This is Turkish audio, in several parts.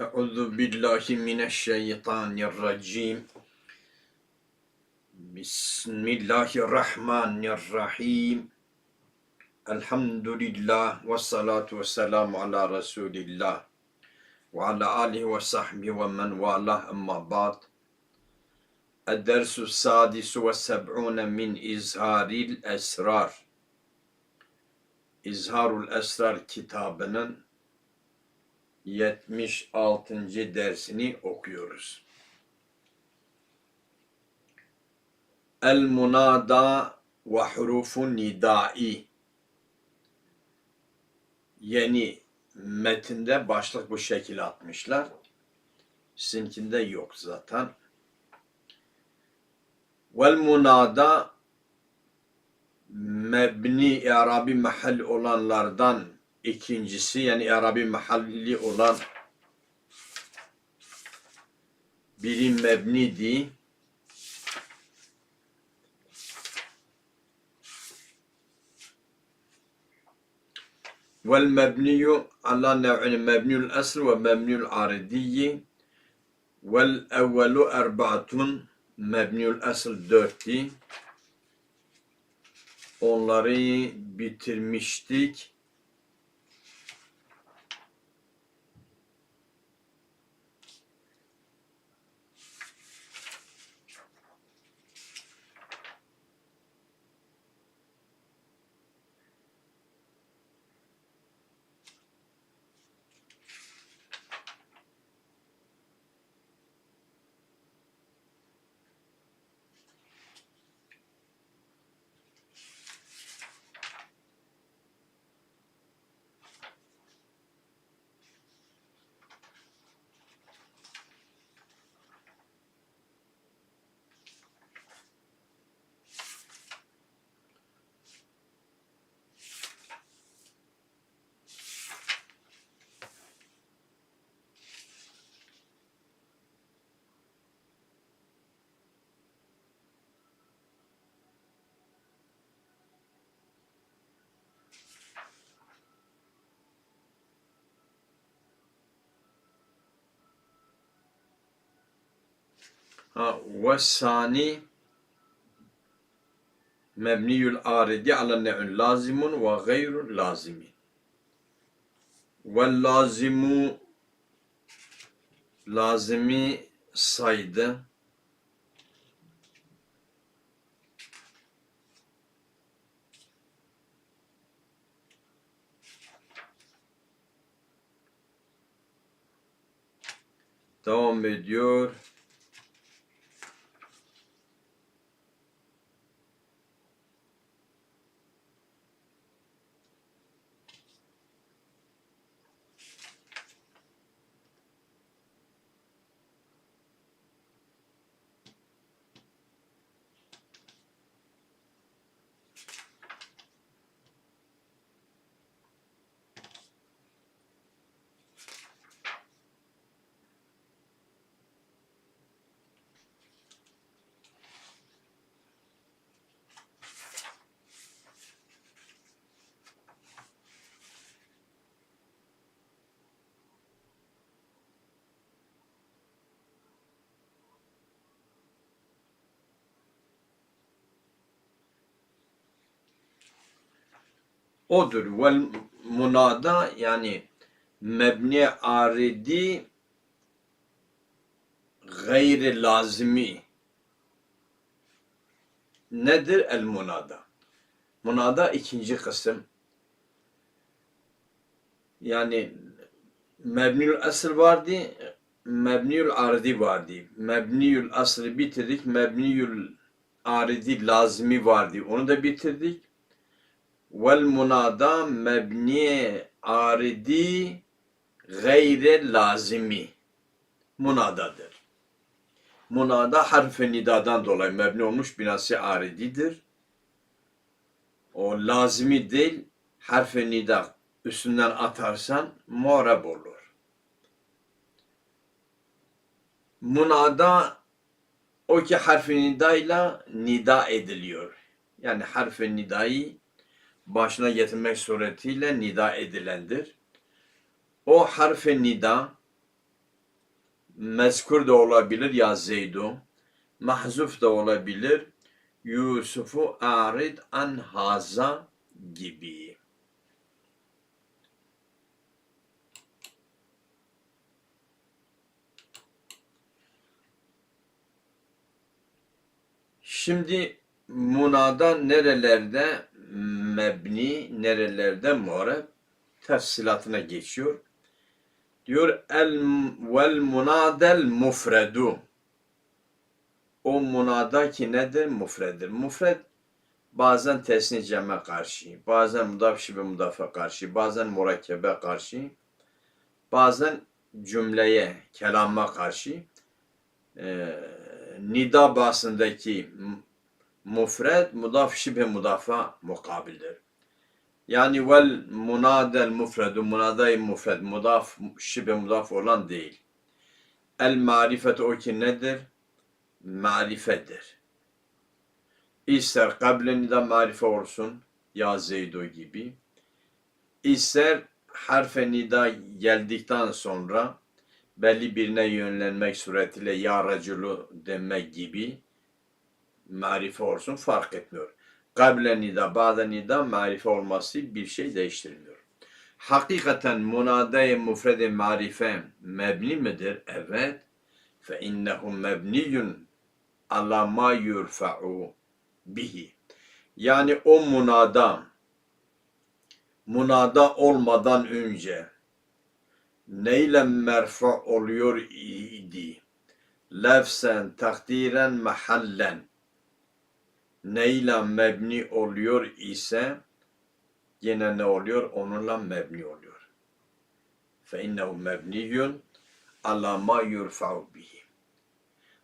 Euzu billahi mineşşeytanirracim. Bismillahirrahmanirrahim. Elhamdülillah ve salatu ve selamu ala Resulillah ve ala alihi ve sahbihi ve men valah emma ba'd. Ed-dersu sadisu ve seb'une min izharil esrar. İzharul Esrar kitabının 76. dersini okuyoruz. El munada ve hurufun nidai yeni metinde başlık bu şekilde atmışlar. Sizinkinde yok zaten. Vel munada mebni i'rabi mahal olanlardan ikincisi yani i'rabi mahalli olan biri mebnidi nev'in mebniyul asl ve mebniyul aridiyyi. Vel evvelu erbaatun mebniyul asl dörtti onları bitirmiştik. Ha, vessani mebniyül aridi ala ne'ün lazimun ve gayrul lazimi. Vel lazimu lazimi saydı. Devam ediyor. Odur. Vel munada yani mebni aridi gayri lazimi nedir el munada? Munada ikinci kısım. Yani mebniül asıl vardı, mebniül aridi vardı. Mebniül aslı bitirdik, mebniül aridi lazimi vardı. Onu da bitirdik. Vel munada mebni aridi gayre lazimi munadadır. Munada harf-i nidadan dolayı mebni olmuş binası arididir. O lazimi değil harf-i nida üstünden atarsan muarab olur. Munada o ki harf-i nidayla nida ediliyor. Yani harf-i nidayı başına getirmek suretiyle nida edilendir. O harf-i nida mezkur da olabilir ya Zeydu. Mahzuf da olabilir. Yusuf'u arid an haza gibi. Şimdi munada nerelerde mebni, nerelerde muhareb tefsilatına geçiyor. Diyor el vel munadel mufredu. O munada ki nedir? Mufredir. Mufred bazen tesni ceme karşı, bazen mudaf şibe mudafa karşı, bazen murakkebe karşı, bazen cümleye, kelama karşı e, nida basındaki mufred mudaf şibe mudafa mukabildir. Yani vel munadel mufredu munadayı mufred mudaf şibe mudaf olan değil. El marifet o ki nedir? Marifedir. İster kable nida marife olsun ya Zeydo gibi. İster harfe nida geldikten sonra belli birine yönlenmek suretiyle ya raculu demek gibi marife olsun fark etmiyor. Kable nida, ba'de nida marife olması bir şey değiştirmiyor. Hakikaten munade mufrede marife mebni midir? Evet. Fe innehu mebniyun ala ma yurfa'u bihi. Yani o munada munada olmadan önce neyle merfu oluyor idi? Lefsen, takdiren, mahallen neyle mebni oluyor ise yine ne oluyor? Onunla mebni oluyor. Fe innehu mebniyun ala ma yurfa'u bihi.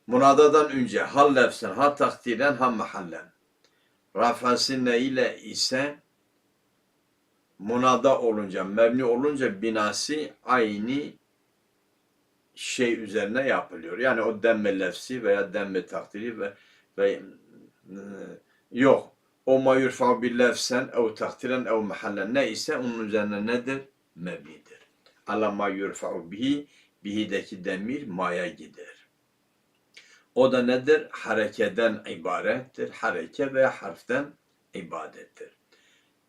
Munadadan önce ha lefsen, ha takdiren, ha mahallen. Rafası ne ile ise munada olunca, mebni olunca binası aynı şey üzerine yapılıyor. Yani o demme lefsi veya demme takdiri ve, ve yok. O ma yurfa bil lefsen ev takdiren ev mahallen ne ise onun üzerine nedir? Mebnidir. Ala ma yurfa bihi bihideki demir maya gider. O da nedir? Harekeden ibarettir. Hareke veya harften ibadettir.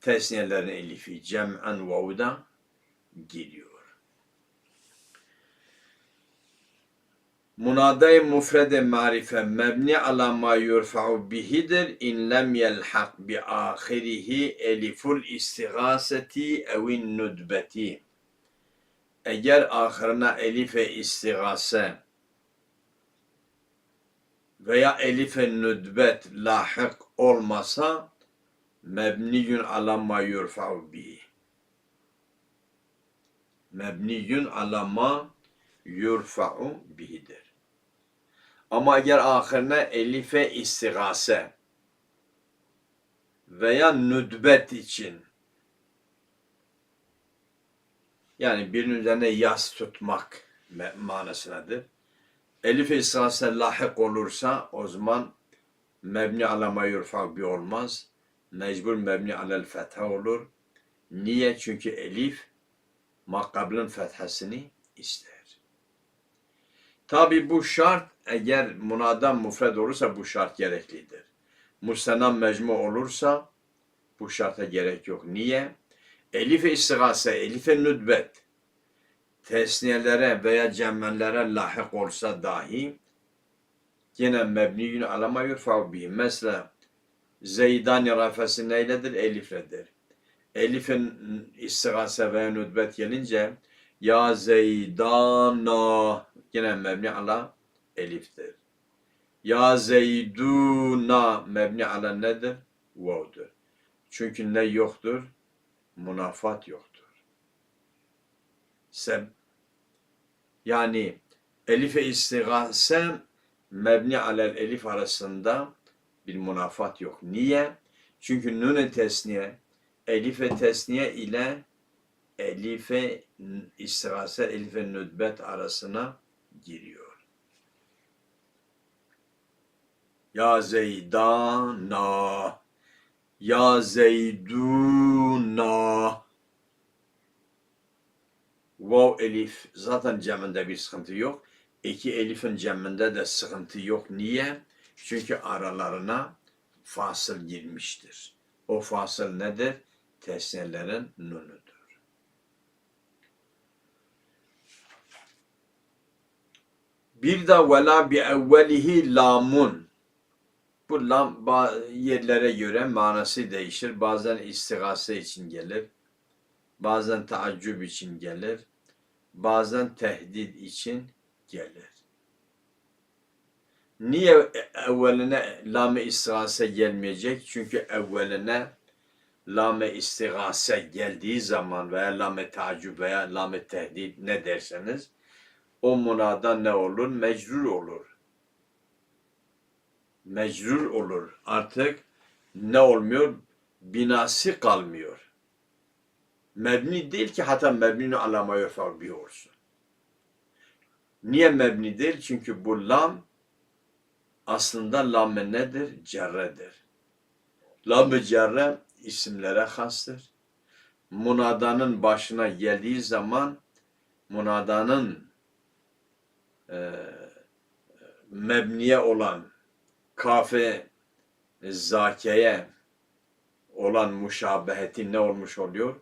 Tesniyelerin elifi cem'en vavda giriyor. Munadayı mufrede marife mebni ala ma yurfa'u bihidir in lem yelhaq bi ahirihi eliful istigaseti evin nudbeti. Eğer ahırına elife istigase veya elife nüdbet lahık olmasa mebniyun ala ma yurfa'u bihi. Mebniyun ala ma yurfa'u bihidir. Ama eğer ahirine elife istigase veya nüdbet için yani birinin üzerine yas tutmak manasındadır. Elif-i istigase lahik olursa o zaman mebni ala ma yurfa bi olmaz. Mecbur mebni alel fetha olur. Niye? Çünkü elif makablın fethasını ister. Tabi bu şart eğer munadan mufred olursa bu şart gereklidir. Mustenan mecmu olursa bu şarta gerek yok. Niye? Elif-i istigase, elif-i nüdbet tesniyelere veya cemmenlere lahik olsa dahi yine mebniyün alama yurfa bihi. Mesela Zeydani rafesi neyledir? Elifledir. Elif'in istigase veya nüdbet gelince ya Zeydana yine mebni ala eliftir. Ya Zeyduna mebni ala nedir? Vav'dır. Çünkü ne yoktur? Munafat yoktur. Seb yani elife istigase mebni alel elif arasında bir munafat yok. Niye? Çünkü nune tesniye, elife tesniye ile elife istigase, elife nüdbet arasına giriyor. Ya Zeydana, Ya Zeyduna. Vav elif zaten ceminde bir sıkıntı yok. İki elifin ceminde de sıkıntı yok. Niye? Çünkü aralarına fasıl girmiştir. O fasıl nedir? Tesnelerin nunudur. Bir de vela bi evvelihi lamun. Bu lam yerlere göre manası değişir. Bazen istigase için gelir. Bazen taaccüp için gelir. Bazen tehdit için gelir. Niye evveline lam-ı istigase gelmeyecek? Çünkü evveline lam-ı istigase geldiği zaman veya lam-ı tacib veya lam-ı tehdit ne derseniz o munada ne olur? Mecrur olur. Mecrur olur. Artık ne olmuyor? Binası kalmıyor. Mebni değil ki hatta mebni alama bir olsun. Niye mebni değil? Çünkü bu lam aslında lam nedir? Cerredir. Lam-ı cerre isimlere hastır. Munadanın başına geldiği zaman munadanın e, mebniye olan kafe zakeye olan muşabeheti ne olmuş oluyor?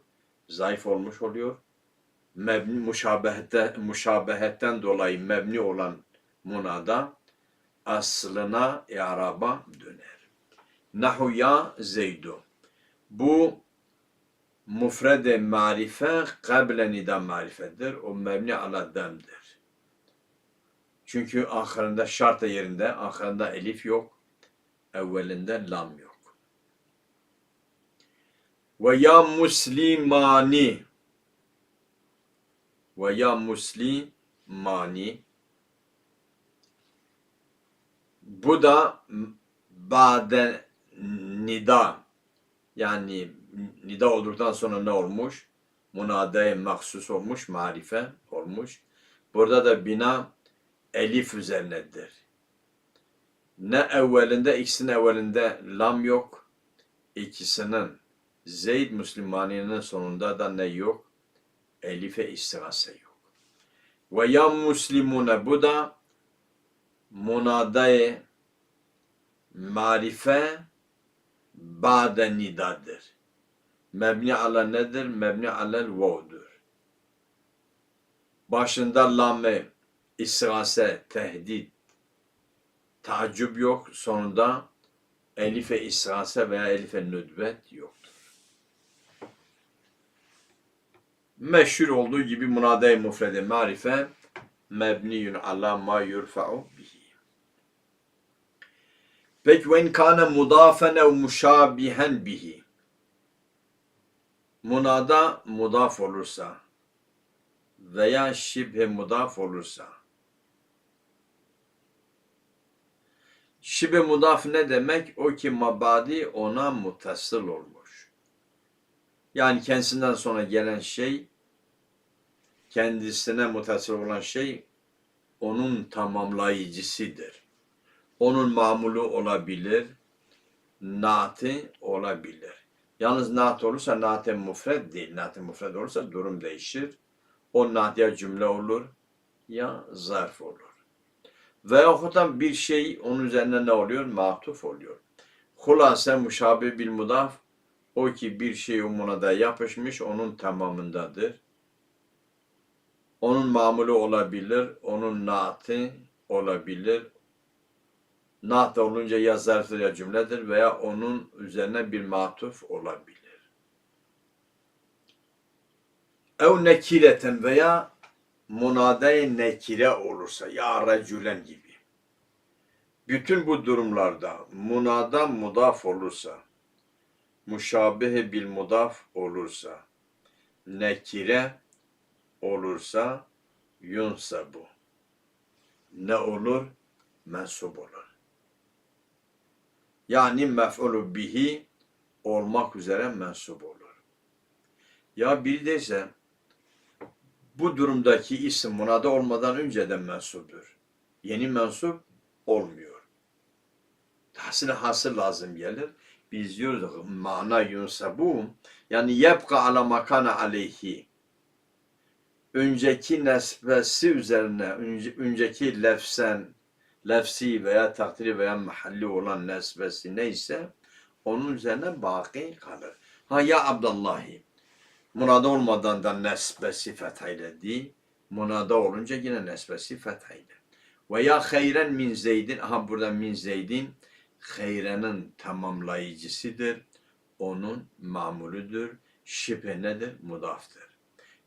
Zayıf olmuş oluyor. Mebni muşabehete, muşabehetten dolayı mebni olan munada aslına i'raba döner. Nahu ya zeydu. Bu mufrede marife kable nida marifedir. O mebni ala demdir. Çünkü ahirinde şart yerinde, ahirinde elif yok, evvelinde lam yok. Ve ya muslimani ve ya muslimani bu da bade nida yani nida olduktan sonra ne olmuş? Munade mahsus olmuş, marife olmuş. Burada da bina elif üzerinedir. Ne evvelinde, ikisinin evvelinde lam yok. İkisinin Zeyd Müslümaninin sonunda da ne yok? Elife istigase yok. Ve ya muslimune bu da munadayı marife ba'de nidadır. Mebni ala nedir? Mebni alel vav'dur. Başında lamme istigase, tehdit, tacip yok. Sonunda elife istigase veya elife nüdbet yoktur. Meşhur olduğu gibi munade-i mufrede marife mebniyun ala ma yurfa'u bihi. Peki ve in kana mudafen ev muşabihen bihi. Munada mudaf olursa veya şibhe mudaf olursa şibhe mudaf ne demek? O ki mabadi ona mutasıl olmuş. Yani kendisinden sonra gelen şey kendisine mutasıl olan şey onun tamamlayıcısıdır. Onun mamulu olabilir, naati olabilir. Yalnız naat olursa naat-ı mufred değil. Naat-ı mufred olursa durum değişir. O naat cümle olur ya zarf olur. Veyahut bir şey onun üzerine ne oluyor? Matuf oluyor. Hulase muşabi bil mudaf o ki bir şey umuna da yapışmış onun tamamındadır. Onun mamulu olabilir, onun naati olabilir. Naat olunca ya zarftır ya cümledir veya onun üzerine bir matuf olabilir. Ev nekireten veya munade nekire olursa ya recülen gibi. Bütün bu durumlarda munada mudaf olursa, muşabehe bil mudaf olursa, nekire olursa yunsabu. Ne olur? Mensup olur. Yani mef'ulu bihi olmak üzere mensup olur. Ya bir de ise bu durumdaki isim munada olmadan önceden mensuptur. Yeni mensup olmuyor. Tahsil hasıl lazım gelir. Biz diyoruz mana yunsabu yani yebka ala makana aleyhi önceki nesbesi üzerine, önce, önceki lefsen, lefsi veya takdiri veya mahalli olan nesbesi neyse onun üzerine baki kalır. Ha ya Abdullahi. Munada olmadan da nesbesi fethayledi. Munada olunca yine nesbesi fethaydı. Ve ya hayren min zeydin. Aha burada min zeydin hayrenin tamamlayıcısıdır. Onun mamuludur. Şipe nedir? Mudaftır.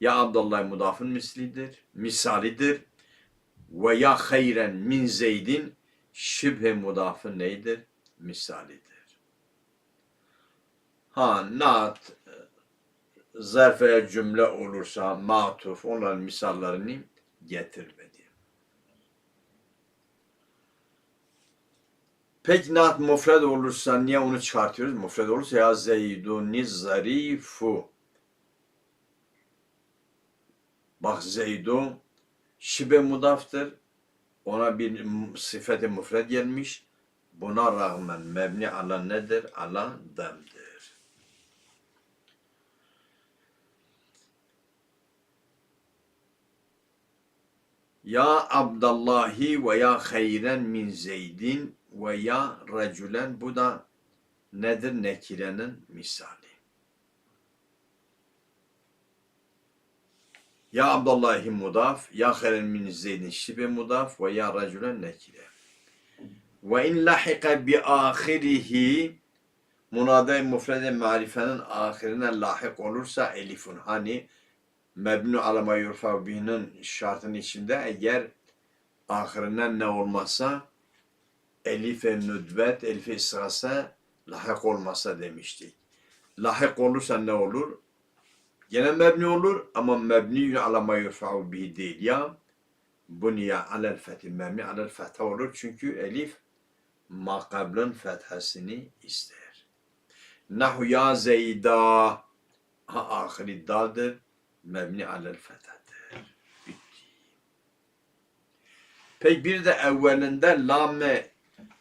Ya Abdullah mudafın mislidir, misalidir. Ve ya hayren min zeydin şibhe mudafın neydir? Misalidir. Ha, naat, zarf veya cümle olursa, matuf, onların misallerini getirmedi. Peki naat mufred olursa niye onu çıkartıyoruz? Mufred olursa ya zeyduni zarifu. Bak Zeydu şibe mudaftır. Ona bir sıfet-i mufred gelmiş. Buna rağmen mebni ala nedir? Ala demdir. Ya Abdallahi ve ya hayren min Zeydin ve ya racülen bu da nedir nekirenin misali. Ya Abdullahi mudaf, ya hayren min Zeydin şibe mudaf ve ya racülen nekire. Ve in lahika bi ahirihi munade mufrede marifenin ahirine lahik olursa elifun hani mebnu alama yurfa bihinin şartının içinde eğer ahirinden ne olmazsa elife nüdvet, elife sırası lahik olmasa demiştik. Lahik olursa ne olur? Gene mebni olur ama mebni ala ma yurfa'u bihi değil ya. Buniya alel fethi mebni alel fetha olur çünkü elif makablın fethasını ister. Nahu ya zeyda ha ahiri dadır mebni alel fethadır. Bitti. Peki bir de evvelinde lame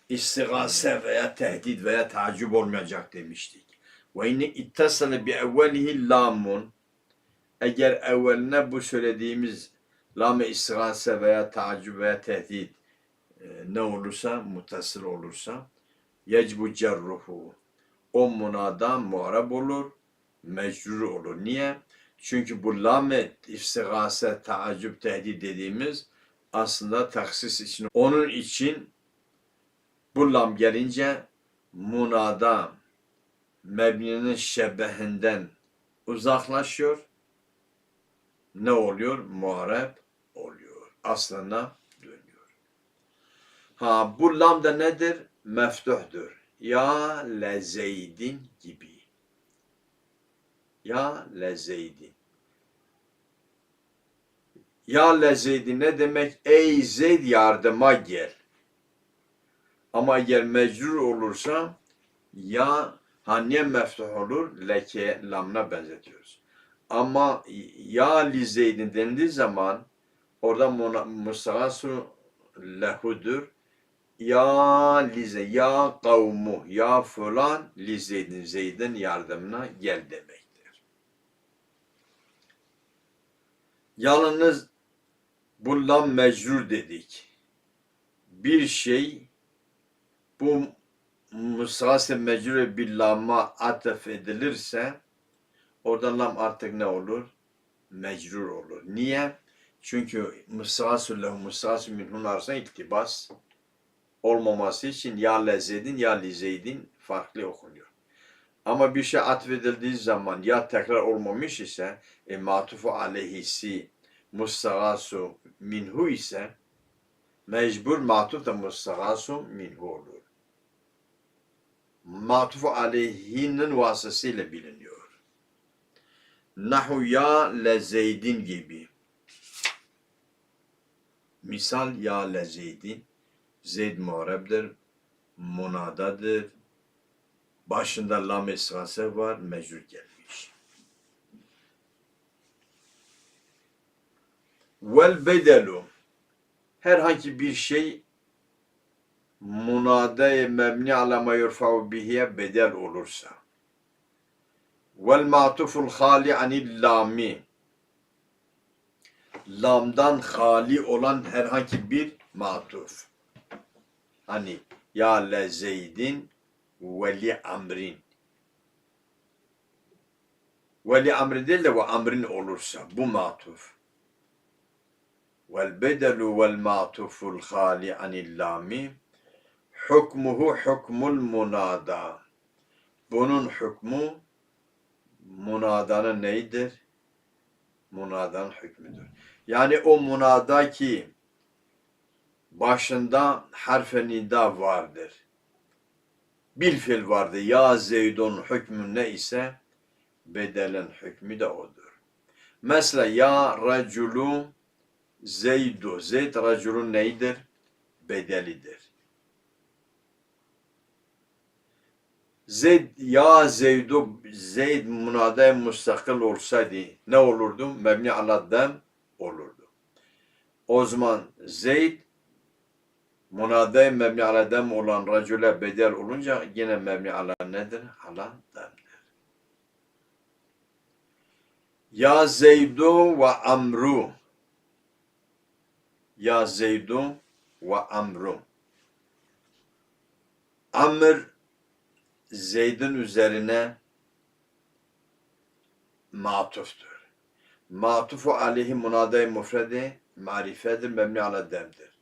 istigase veya tehdit veya tacip olmayacak demiştik. Ve inne ittasale bi evvelihi lamun eğer evveline bu söylediğimiz lam-ı istigase veya tacip veya tehdit e, ne olursa, mutasıl olursa yecbu cerruhu o munada muarab olur, mecrur olur. Niye? Çünkü bu lam-ı istigase, tacip, tehdit dediğimiz aslında taksis için. Onun için bu lam gelince munada mebninin şebehinden uzaklaşıyor. Ne oluyor? Muharep oluyor. Aslına dönüyor. Ha bu lam da nedir? Meftuhdur. Ya lezeydin gibi. Ya lezeydin. Ya lezeydin ne demek? Ey Zeyd yardıma gel. Ama eğer mecrur olursa ya ha niye meftuh olur? Leke lamına benzetiyoruz. Ama ya li zeydin dendiği zaman orada mustagasu lehudur. Ya lize, ya kavmu, ya falan li zeydin, zeydin yardımına gel demektir. Yalnız bu lam mecrur dedik. Bir şey bu musagase mecrur bir lama atef edilirse orada lam artık ne olur? Mecrur olur. Niye? Çünkü musagasu lehu musagasu minhun arasında iltibas olmaması için ya lezedin ya lizeydin farklı okunuyor. Ama bir şey atfedildiği zaman ya tekrar olmamış ise e, matufu aleyhisi mustagasu minhu ise mecbur matuf da mustagasu minhu olur. Matufu aleyhinin vasıtasıyla biliniyor. Nahu ya lezeydin gibi. Misal ya lezeydin. Zeyd muharebdir, munadadır. Başında lam esrası var, mecrur gelmiş. Vel bedelu herhangi bir şey munade mebni ala ma bihiye bedel olursa vel matuful hali anil lami lamdan hali olan herhangi bir matuf. Hani ya le ve li amrin. Ve li amrin değil de ve amrin olursa bu matuf. Vel bedelu vel matuful hali anil lami hukmuhu hukmul munada. Bunun hükmü munadanın neydir? Munadanın hükmüdür. Yani o munada ki başında harf-i nida vardır. Bir fil vardı. Ya Zeydun hükmü ne ise bedelen hükmü de odur. Mesela ya raculu Zeydu. Zeyd raculun neydir? Bedelidir. Zeyd ya Zeydu Zeyd munade mustakil olsaydı ne olurdu? Mebni ala dem olurdu. O zaman Zeyd munade mebni ala dem olan racule bedel olunca yine mebni ala nedir? Ala demdir. Ya Zeydu ve Amru Ya Zeydu ve Amru Amr Zeyd'in üzerine matuftur. Matufu aleyhi munade mufredi marifedir mebni ala demdir.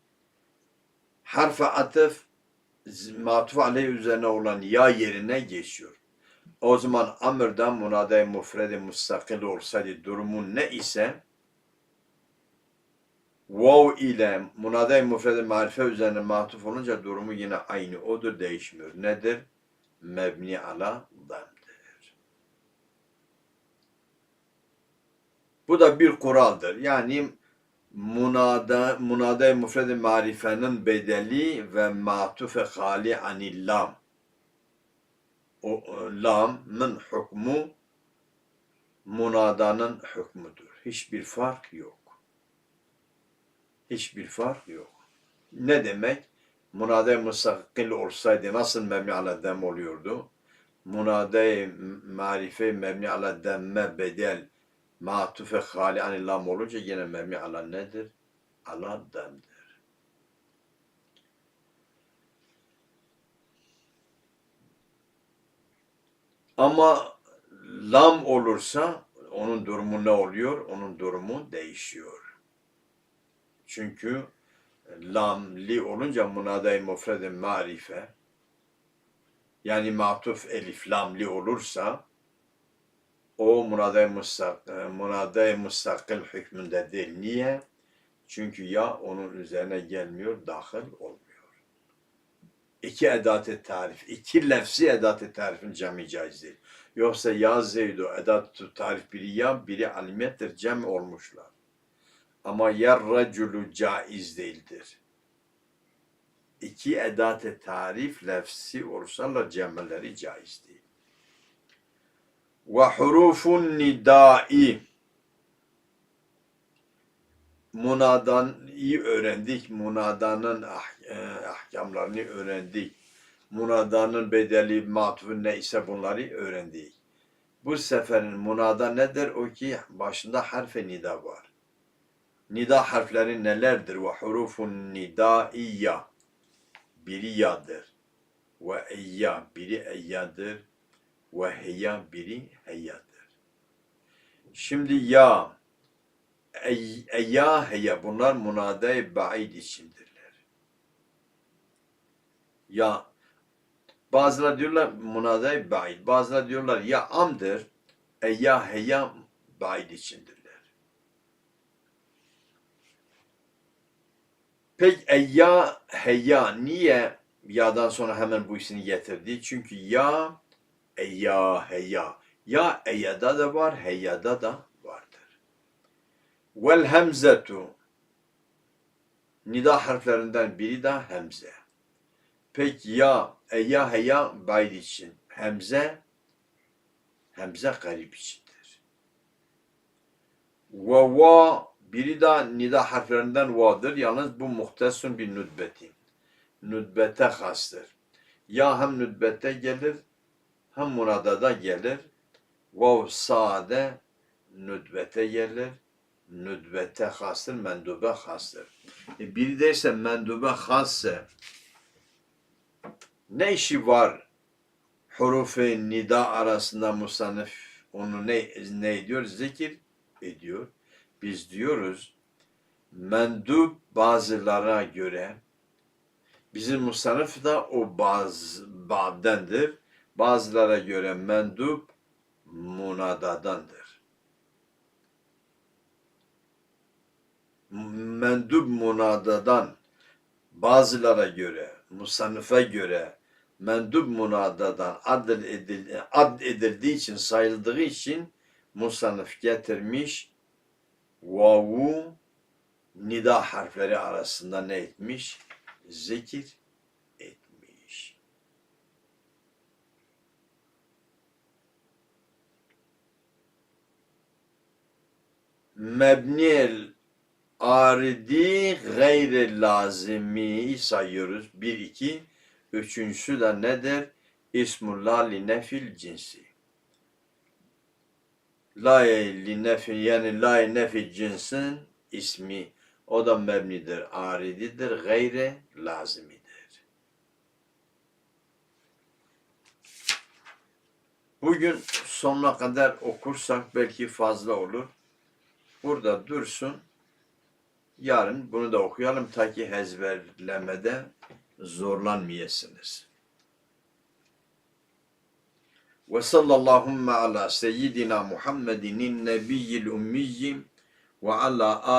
Harf-ı atıf matufu aleyhi üzerine olan ya yerine geçiyor. O zaman amrdan munade mufredi mustakil olsaydı durumu ne ise vav ile munade mufredi marife üzerine matuf olunca durumu yine aynı odur değişmiyor. Nedir? mebni ala damdır. Bu da bir kuraldır. Yani munada munada mufredi marifenin bedeli ve matufe hali anil lam. O e, lamın hükmü munadanın hükmüdür. Hiçbir fark yok. Hiçbir fark yok. Ne demek? Munade mustakil olsaydı nasıl mebni ala dem oluyordu? Munade marife mebni ala demme bedel matufe hali anil lam olunca yine mebni ala nedir? Ala demdir. Ama lam olursa onun durumu ne oluyor? Onun durumu değişiyor. Çünkü lamli olunca munade-i mufredi marife yani matuf elif lamli olursa o munade-i mustak, e, mustakil hükmünde değil. Niye? Çünkü ya onun üzerine gelmiyor, dahil olmuyor. İki edat-ı tarif, iki lefzi edat-ı tarifin cemi caiz değil. Yoksa ya zeydu edat-ı tarif biri ya, biri alimettir, cem olmuşlar. Ama yer raculu caiz değildir. İki edat-ı tarif lefsi olursa cemmeleri caiz değil. Ve hurufun nidai Munadan iyi öğrendik. Munadanın ah, e, ahkamlarını öğrendik. Munadanın bedeli, matfu neyse bunları öğrendik. Bu seferin munada nedir? O ki başında harf-i nida var. Nida harfleri nelerdir? Ve hurufun nidaiyya. Biri yadır. Ve eyya. Biri eyyadır. Ve heyya. Biri heyyadır. Şimdi ya, ey, eyya, heyya. Bunlar munade-i ba'id içindirler. Ya, bazıları diyorlar munade-i ba'id. Bazıları diyorlar ya amdır. Eyya, heyya ba'id içindirler. Peki eyya heyya niye ya'dan sonra hemen bu isini getirdi? Çünkü ya eyya heyya. Ya eyyada da var, heyyada da vardır. Vel hemzetu nida harflerinden biri de hemze. Peki ya eyya heyya bayt için hemze hemze garip içindir. Ve va biri de nida harflerinden va'dır. Yalnız bu muhtesun bir nüdbeti. Nüdbete hastır. Ya hem nüdbete gelir hem munadada gelir. Vav sade nüdbete gelir. nüdbete hastır, mendube hastır. E biri de ise mendube hassa ne işi var hurufu nida arasında musannif onu ne, ne ediyor? Zikir ediyor. Biz diyoruz mendup bazılara göre bizim musannif da o baz, babdendir. Bazılara göre mendup munadadandır. Mendup munadadan bazılara göre, musannife göre mendup munadadan ad, edil, ad edildiği için, sayıldığı için musannif getirmiş vavu nida harfleri arasında ne etmiş? Zikir etmiş. Mebniyel aridi gayri lazimi sayıyoruz. Bir, iki. Üçüncüsü de nedir? İsmullah li nefil cinsi. La li nefil yani la nefil cinsin ismi o da mebnidir, arididir, gayre lazimidir. Bugün sonuna kadar okursak belki fazla olur. Burada dursun. Yarın bunu da okuyalım ta ki ezberlemede zorlanmayasınız. Ve sallallahu ala seyyidina Muhammedin nebiyyil ummiyyi ve ala